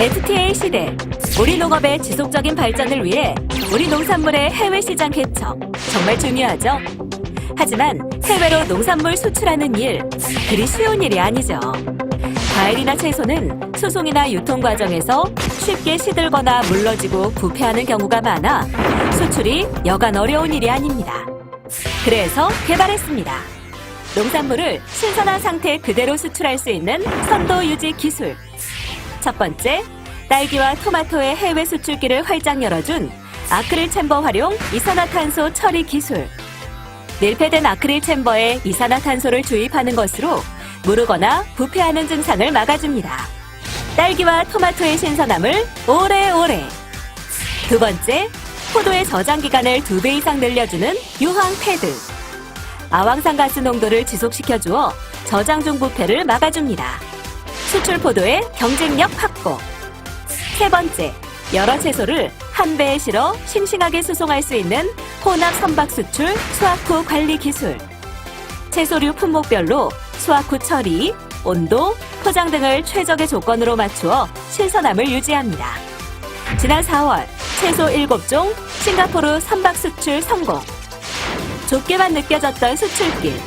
FTA 시대 우리 농업의 지속적인 발전을 위해 우리 농산물의 해외 시장 개척 정말 중요하죠. 하지만 해외로 농산물 수출하는 일 그리 쉬운 일이 아니죠. 과일이나 채소는 소송이나 유통 과정에서 쉽게 시들거나 물러지고 부패하는 경우가 많아 수출이 여간 어려운 일이 아닙니다. 그래서 개발했습니다. 농산물을 신선한 상태 그대로 수출할 수 있는 선도 유지 기술. 첫 번째, 딸기와 토마토의 해외 수출기를 활짝 열어준 아크릴 챔버 활용 이산화탄소 처리 기술. 밀폐된 아크릴 챔버에 이산화탄소를 주입하는 것으로 무르거나 부패하는 증상을 막아줍니다. 딸기와 토마토의 신선함을 오래오래. 두 번째, 포도의 저장 기간을 두 배 이상 늘려주는 유황 패드. 아황산 가스 농도를 지속시켜 주어 저장 중 부패를 막아줍니다. 수출 포도의 경쟁력 확보. 세 번째, 여러 채소를 한 배에 실어 싱싱하게 수송할 수 있는 혼합 선박 수출 수확 후 관리 기술. 채소류 품목별로 수확 후 처리, 온도, 포장 등을 최적의 조건으로 맞추어 신선함을 유지합니다. 지난 4월 채소 7종 싱가포르 선박 수출 성공. 좁게만 느껴졌던 수출길,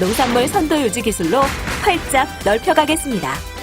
농산물 선도 유지 기술로 활짝 넓혀가겠습니다.